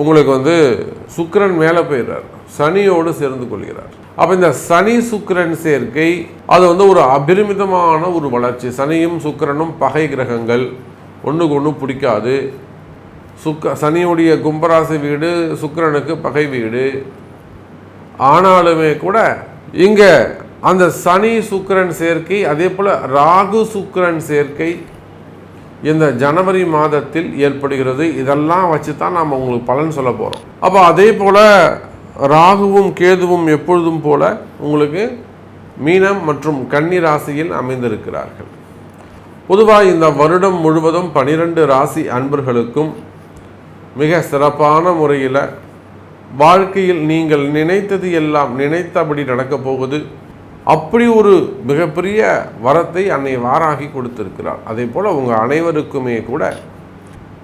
உங்களுக்கு வந்து சுக்கரன் மேலே போயிடுறார். சனியோடு சேர்ந்து கொள்கிறார். அப்போ இந்த சனி சுக்கிரன் சேர்க்கை அது வந்து ஒரு அபரிமிதமான ஒரு வளர்ச்சி. சனியும் சுக்கிரனும் பகை கிரகங்கள். ஒன்றுக்கு ஒன்று பிடிக்காது. சுக்க சனியுடைய கும்பராசி வீடு சுக்கிரனுக்கு பகை வீடு. ஆனாலுமே கூட இங்கே அந்த சனி சுக்கிரன் சேர்க்கை அதே போல் ராகு சுக்கிரன் சேர்க்கை இந்த ஜனவரி மாதத்தில் ஏற்படுகிறது. இதெல்லாம் வச்சு தான் நாம் உங்களுக்கு பலன் சொல்ல போகிறோம் அப்போ அதே போல் ராகுவும் கேதுவும் எப்பொழுதும் போல உங்களுக்கு மீனம் மற்றும் கன்னி ராசியில் அமைந்திருக்கிறார்கள். பொதுவாக இந்த வருடம் முழுவதும் பனிரெண்டு ராசி அன்பர்களுக்கும் மிக சிறப்பான முறையில் வாழ்க்கையில் நீங்கள் நினைத்தது எல்லாம் நினைத்தபடி நடக்கப் போகுது. அப்படி ஒரு மிகப்பெரிய வரத்தை அன்னை வாராகி கொடுத்திருக்கிறார் அதே போல் உங்கள் அனைவருக்குமே கூட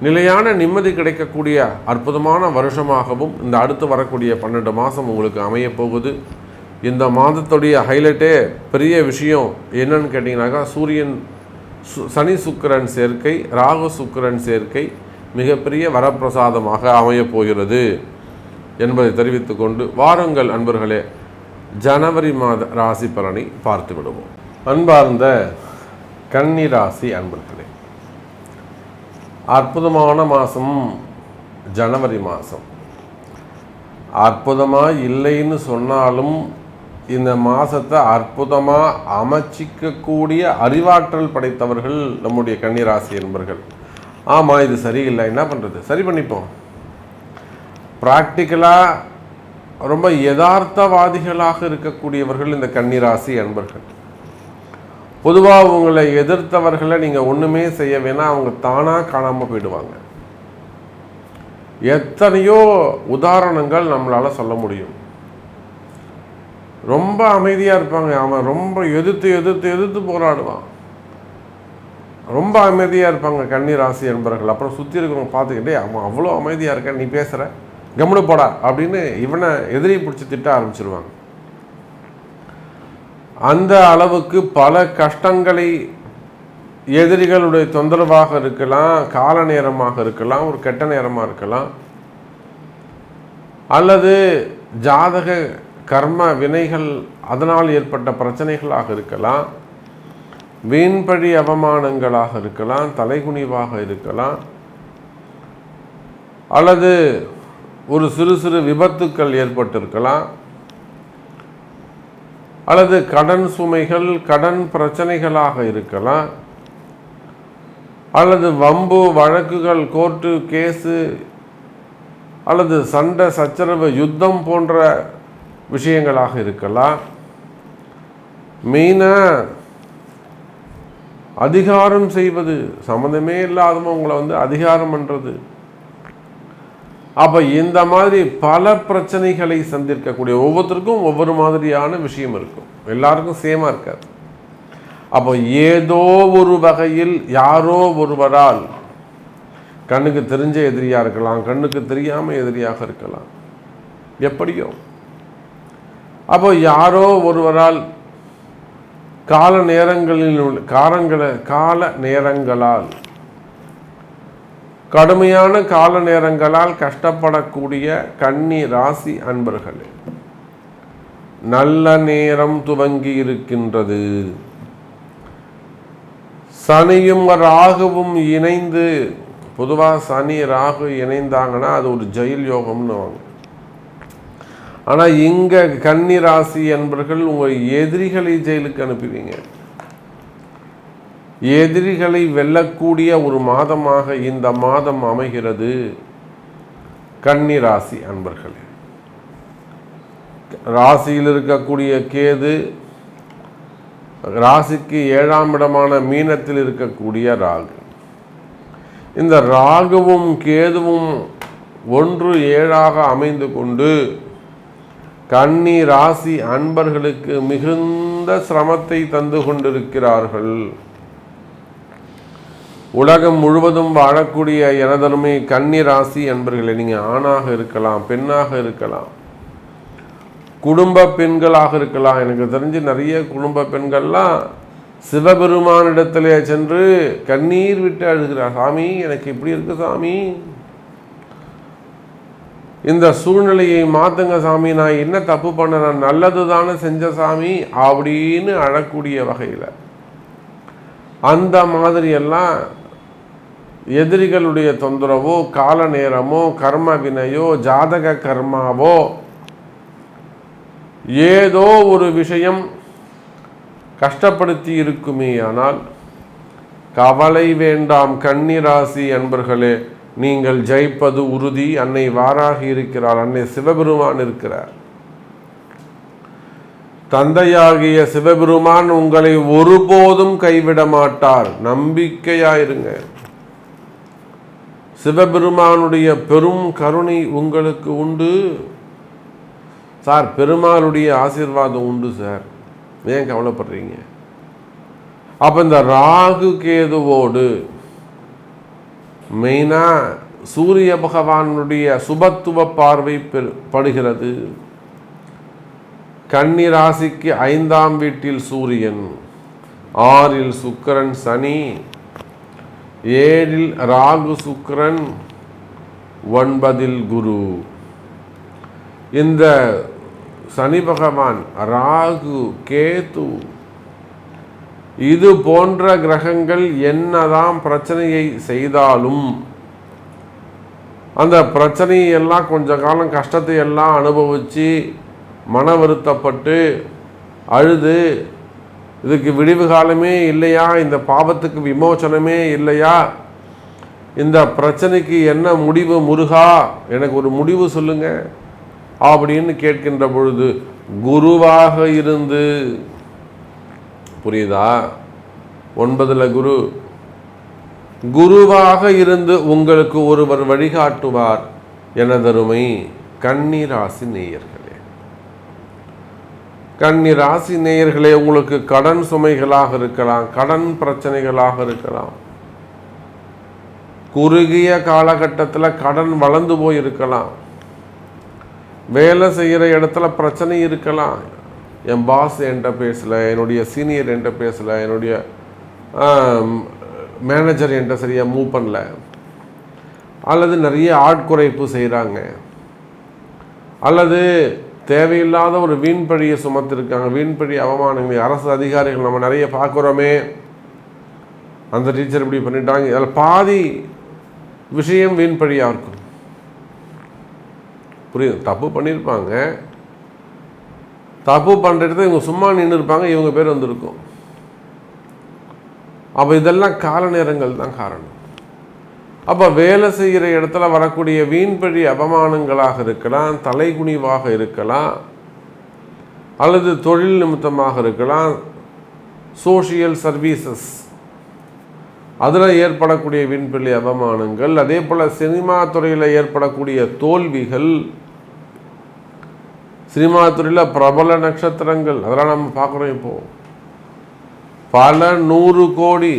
நிலையான நிம்மதி கிடைக்கக்கூடிய அற்புதமான வருஷமாகவும் இந்த அடுத்து வரக்கூடிய பன்னெண்டு மாதம் உங்களுக்கு அமையப்போகுது இந்த மாதத்துடைய ஹைலைட்டே பெரிய விஷயம் என்னன்னு கேட்டிங்கனாக்கா சூரியன் சு- சனி சுக்கிரன் சேர்க்கை ராகு சுக்கிரன் சேர்க்கை மிகப்பெரிய வரப்பிரசாதமாக அமையப் போகிறது என்பதை தெரிவித்துக்கொண்டு வாருங்கள் அன்பர்களே. ஜனவரி மாத ராசி பலனை பார்த்து விடுவோம். அன்பார்ந்த கன்னி ராசி அன்பர்களே அற்புதமான மாதம் ஜனவரி மாதம் அற்புதமாக இல்லைன்னு சொன்னாலும் இந்த மாதத்தை அற்புதமாக அமைச்சிக்கக்கூடிய அறிவாற்றல் படைத்தவர்கள் நம்முடைய கன்னிராசி என்பர்கள் ஆமாம் இது சரியில்லை. என்ன பண்ணுறது சரி பண்ணிப்போம். ப்ராக்டிக்கலாக ரொம்ப யதார்த்தவாதிகளாக இருக்கக்கூடியவர்கள் இந்த கன்னிராசி அன்பர்கள். பொதுவாக உங்களை எதிர்த்தவர்களை நீங்கள் ஒன்றுமே செய்ய வேணாம் அவங்க தானாக காணாமல் போயிடுவாங்க. எத்தனையோ உதாரணங்கள் நம்மளால் சொல்ல முடியும். ரொம்ப அமைதியாக இருப்பாங்க. அவன் ரொம்ப எதிர்த்து எதிர்த்து எதிர்த்து போராடுவான். ரொம்ப அமைதியாக இருப்பாங்க கன்னி ராசி என்பவர்கள் அப்புறம் சுற்றி இருக்கிறவங்க பார்த்துக்கிட்டே அவன் அவ்வளோ அமைதியாக இருக்க நீ பேசுகிற கம்முனு போடா அப்படின்னு இவனை எதிரி பிடிச்சி திட்ட ஆரம்பிச்சிருவாங்க. அந்த அளவுக்கு பல கஷ்டங்களை எதிரிகளுடைய தொந்தரவாக இருக்கலாம் கால நேரமாக இருக்கலாம் ஒரு கெட்ட நேரமாக இருக்கலாம் அல்லது ஜாதக கர்ம வினைகள் அதனால் ஏற்பட்ட பிரச்சனைகளாக இருக்கலாம் வீண்பழி அவமானங்களாக இருக்கலாம் தலைகுனிவாக இருக்கலாம் அல்லது ஒரு சிறு சிறு விபத்துக்கள் ஏற்பட்டிருக்கலாம். அல்லது கடன் சுமைகள் கடன் பிரச்சனைகளாக இருக்கலாம். அல்லது வம்பு வழக்குகள் கோர்ட்டு கேஸு அல்லது சண்டை சச்சரவு யுத்தம் போன்ற விஷயங்களாக இருக்கலாம். மெயினாக அதிகாரம் செய்வது சம்மந்தமே இல்லாதவங்க உங்களை வந்து அதிகாரம் பண்ணுறது அப்போ இந்த மாதிரி பல பிரச்சனைகளை சந்திக்கக்கூடிய ஒவ்வொருத்தருக்கும் ஒவ்வொரு மாதிரியான விஷயம் இருக்கும். எல்லாருக்கும் சேமாக இருக்காது. அப்போ ஏதோ ஒரு வகையில் யாரோ ஒருவரால் கண்ணுக்கு தெரிஞ்ச எதிரியாக இருக்கலாம் கண்ணுக்கு தெரியாமல் எதிரியாக இருக்கலாம். எப்படியோ. அப்போ யாரோ ஒருவரால் கால நேரங்களில் உள்ள காரங்கள கால நேரங்களால் கடுமையான கால நேரங்களால் கஷ்டப்படக்கூடிய கன்னி ராசி அன்பர்களே நல்ல நேரம் துவங்கி இருக்கின்றது. சனியும் ராகுவும் இணைந்து பொதுவாக சனி ராகு இணைந்தாங்கன்னா அது ஒரு ஜெயில் யோகம்னு வாங்க. ஆனால் இங்கே கன்னி ராசி என்பர்கள் உங்கள் எதிரிகளை ஜெயிலுக்கு அனுப்புவீங்க. எதிரிகளை வெல்லக்கூடிய ஒரு மாதமாக இந்த மாதம் அமைகிறது கன்னி ராசி அன்பர்களே. ராசியில் இருக்கக்கூடிய கேது ராசிக்கு ஏழாம் இடமான மீனத்தில் இருக்கக்கூடிய ராகு. இந்த ராகுவும் கேதுவும் ஒன்று ஏழாக அமைந்து கொண்டு கன்னி ராசி அன்பர்களுக்கு மிகுந்த சிரமத்தை தந்து கொண்டிருக்கிறார்கள். உலகம் முழுவதும் வாழக்கூடிய எனதருமை கன்னி ராசி அன்பர்களே நீங்கள் ஆணாக இருக்கலாம் பெண்ணாக இருக்கலாம். குடும்ப பெண்களாக இருக்கலாம். எனக்கு தெரிஞ்சு நிறைய குடும்ப பெண்கள்லாம் சிவபெருமானிடத்திலே சென்று கண்ணீர் விட்டு அழுகிறார். சாமி எனக்கு இப்படி இருக்கு சாமி. இந்த சூழ்நிலையை மாத்துங்க சாமி. நான் என்ன தப்பு பண்ண நல்லது தானே செஞ்ச சாமி. அப்படின்னு அழக்கூடிய வகையில். அந்த மாதிரியெல்லாம் எதிரிகளுடைய தொந்தரவோ கால நேரமோ கர்ம வினையோ ஜாதக கர்மாவோ ஏதோ ஒரு விஷயம் கஷ்டப்படுத்தி இருக்குமே ஆனால் கவலை வேண்டாம் கன்னிராசி அன்பர்களே நீங்கள் ஜெயிப்பது உறுதி. அன்னை வாராகி இருக்கிறார் அன்னை சிவபெருமான் இருக்கிறார். தந்தையாகிய சிவபெருமான் உங்களை ஒருபோதும் கைவிட மாட்டார். நம்பிக்கையாயிருங்க. சிவபெருமானுடைய பெரும் கருணை உங்களுக்கு உண்டு. சார் பெருமாளுடைய ஆசீர்வாதம் உண்டு சார். ஏன் கவலைப்படுறீங்க? அப்போ இந்த ராகு கேதுவோடு மெயினாக சூரிய பகவானுடைய சுபத்துவ பார்வை படுகிறது. கன்னி ராசிக்கு ஐந்தாம் வீட்டில் சூரியன் ஆறில் சுக்கிரன் சனி ஏழில் ராகு சுக்கரன் ஒன்பதில் குரு. இந்த சனி பகவான் ராகு கேது இது போன்ற கிரகங்கள் என்னதான் பிரச்சனையை செய்தாலும் அந்த பிரச்சனையெல்லாம் கொஞ்ச காலம் கஷ்டத்தை எல்லாம் அனுபவித்து மன வருத்தப்பட்டு அழுது இதுக்கு விடிவு காலமே இல்லையா? இந்த பாவத்துக்கு விமோசனமே இல்லையா? இந்த பிரச்சனைக்கு என்ன முடிவு முருகா? எனக்கு ஒரு முடிவு சொல்லுங்க. அப்படின்னு கேட்கின்ற பொழுது குருவாக இருந்து. புரியுதா? ஒன்பதுல குரு. குருவாக இருந்து உங்களுக்கு ஒருவர் வழிகாட்டுவார். எனதருமை கண்ணீராசி நேயர்கள். கன்னி ராசி நேயர்களே உங்களுக்கு கடன் சுமைகளாக இருக்கலாம் கடன் பிரச்சனைகளாக இருக்கலாம். குறுகிய காலகட்டத்தில் கடன் வளர்ந்து போய் இருக்கலாம் வேலை செய்கிற இடத்துல பிரச்சனை இருக்கலாம். என் பாஸ் என்கிட்ட பேசலை என்னுடைய சீனியர் என்கிட்ட பேசலை என்னுடைய மேனேஜர் என்கிட்ட சரியாக மூவ் பண்ணல. அல்லது நிறைய ஆட்குறைப்பு செய்கிறாங்க அல்லது தேவையில்லாத ஒரு வீண்பழியை சுமத்திருக்காங்க. வீண்பழி அவமானங்களை. அரசு அதிகாரிகள் நம்ம நிறைய பார்க்குறோமே. அந்த டீச்சர் இப்படி பண்ணிட்டாங்க. அதில் பாதி விஷயம் வீண்பழியாக இருக்கும். புரியுது? தப்பு பண்ணியிருப்பாங்க. தப்பு பண்ணுறது இவங்க சும்மா நின்று இருப்பாங்க. இவங்க பேர் வந்திருக்கும். அப்போ இதெல்லாம் கால நேரங்கள் தான் காரணம். அப்போ வேலை செய்கிற இடத்துல வரக்கூடிய வீண்பழி அவமானங்களாக இருக்கலாம் தலைகுனிவாக இருக்கலாம் அல்லது தொழில் நிமித்தமாக இருக்கலாம் சோஷியல் சர்வீசஸ் அதில் ஏற்படக்கூடிய விண்வெளி அவமானங்கள் அதே போல் சினிமா துறையில் ஏற்படக்கூடிய தோல்விகள் சினிமா துறையில் பிரபல நட்சத்திரங்கள் அதெல்லாம் நம்ம பார்க்குறோம் இப்போ. பல நூறு கோடி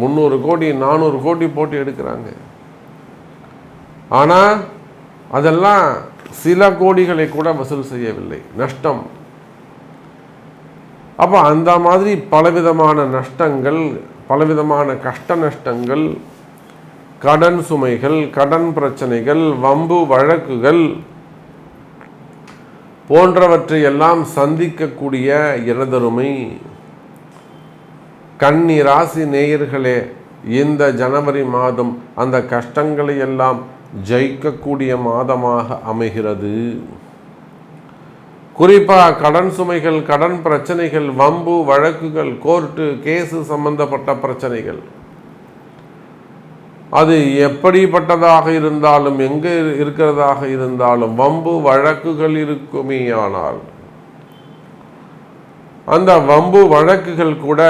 முந்நூறு கோடி நானூறு கோடி போட்டு எடுக்கிறாங்க. ஆனால் அதெல்லாம் சில கோடிகளை கூட வசூல் செய்யவில்லை. நஷ்டம். அப்போ அந்த மாதிரி பலவிதமான நஷ்டங்கள் பலவிதமான கஷ்ட நஷ்டங்கள் கடன் சுமைகள் கடன் பிரச்சனைகள் வம்பு வழக்குகள் போன்றவற்றை எல்லாம் சந்திக்கக்கூடிய இடதருமை கன்னி ராசி நேயர்களே இந்த ஜனவரி மாதம் அந்த கஷ்டங்களை எல்லாம் ஜெயிக்கக்கூடிய மாதமாக அமைகிறது. குறிப்பாக கடன் சுமைகள் கடன் பிரச்சனைகள் வம்பு வழக்குகள் கோர்ட்டு கேஸு சம்பந்தப்பட்ட பிரச்சனைகள். அது எப்படிப்பட்டதாக இருந்தாலும் எங்கே இருக்கிறதாக இருந்தாலும் வம்பு வழக்குகள் இருக்குமேயானால் அந்த வம்பு வழக்குகள் கூட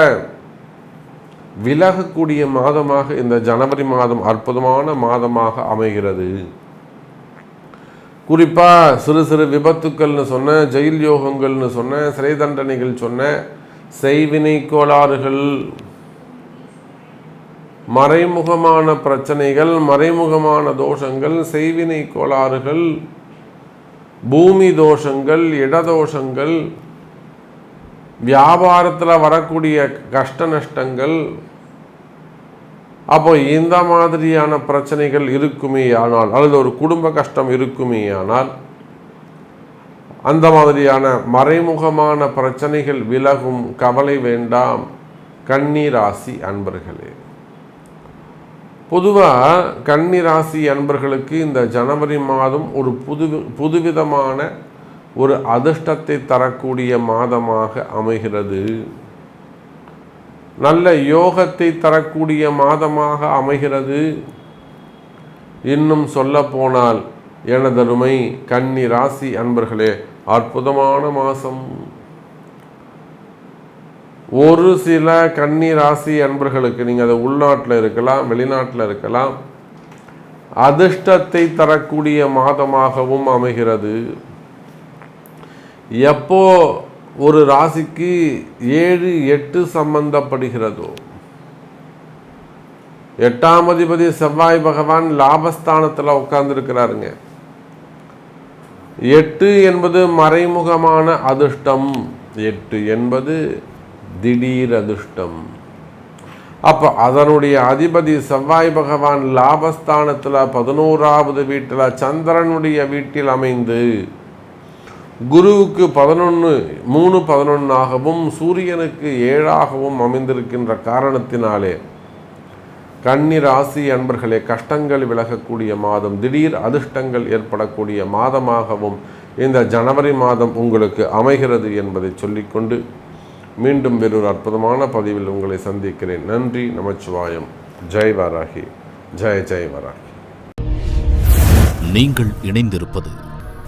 விலகக்கூடிய மாதமாக இந்த ஜனவரி மாதம் அற்புதமான மாதமாக அமைகிறது. குறிப்பாக சிறு சிறு விபத்துக்கள்னு சொன்ன ஜெயில் யோகங்கள்னு சொன்ன சிறை தண்டனைகள் சொன்ன செய்வினை கோளாறுகள் மறைமுகமான பிரச்சனைகள் மறைமுகமான தோஷங்கள் செய்வினை கோளாறுகள் பூமி தோஷங்கள் இடதோஷங்கள் வியாபாரத்தில் வரக்கூடிய கஷ்ட நஷ்டங்கள் அப்போ இந்த மாதிரியான பிரச்சனைகள் இருக்குமே ஆனால் அல்லது ஒரு குடும்ப கஷ்டம் இருக்குமே ஆனால் அந்த மாதிரியான மறைமுகமான பிரச்சனைகள் விலகும் கவலை வேண்டாம் கன்னி ராசி அன்பர்களே. பொதுவாக கன்னிராசி அன்பர்களுக்கு இந்த ஜனவரி மாதம் ஒரு புது புதுவிதமான ஒரு அதிர்ஷ்டத்தை தரக்கூடிய மாதமாக அமைகிறது. நல்ல யோகத்தை தரக்கூடிய மாதமாக அமைகிறது. இன்னும் சொல்ல போனால் எனதருமை கன்னி ராசி அன்பர்களே அற்புதமான மாதம். ஒரு சில கன்னி ராசி அன்பர்களுக்கு நீங்கள் அது உள்நாட்டில் இருக்கலாம் வெளிநாட்டில் இருக்கலாம் அதிர்ஷ்டத்தை தரக்கூடிய மாதமாகவும் அமைகிறது. எப்போ ஒரு ராசிக்கு ஏழு எட்டு சம்பந்தப்படுகிறதோ? எட்டாம் அதிபதி செவ்வாய் பகவான் லாபஸ்தானத்தில் உட்கார்ந்துருக்கிறாருங்க. எட்டு என்பது மறைமுகமான அதிர்ஷ்டம். எட்டு என்பது திடீர் அதிர்ஷ்டம். அப்போ அதனுடைய அதிபதி செவ்வாய் பகவான் லாபஸ்தானத்தில் பதினோராவது வீட்டில் சந்திரனுடைய வீட்டில் அமைந்து குருவுக்கு பதினொன்று மூணு பதினொன்றாகவும் சூரியனுக்கு ஏழாகவும் அமைந்திருக்கின்ற காரணத்தினாலே கன்னி ராசி அன்பர்களே கஷ்டங்கள் விலகக்கூடிய மாதம் திடீர் அதிர்ஷ்டங்கள் ஏற்படக்கூடிய மாதமாகவும் இந்த ஜனவரி மாதம் உங்களுக்கு அமைகிறது என்பதை சொல்லிக்கொண்டு மீண்டும் வேறொரு அற்புதமான பதிவில் உங்களை சந்திக்கிறேன். நன்றி நமச்சிவாயம். ஜெய் வராகி. ஜெய ஜெய் வராகி. நீங்கள் இணைந்திருப்பது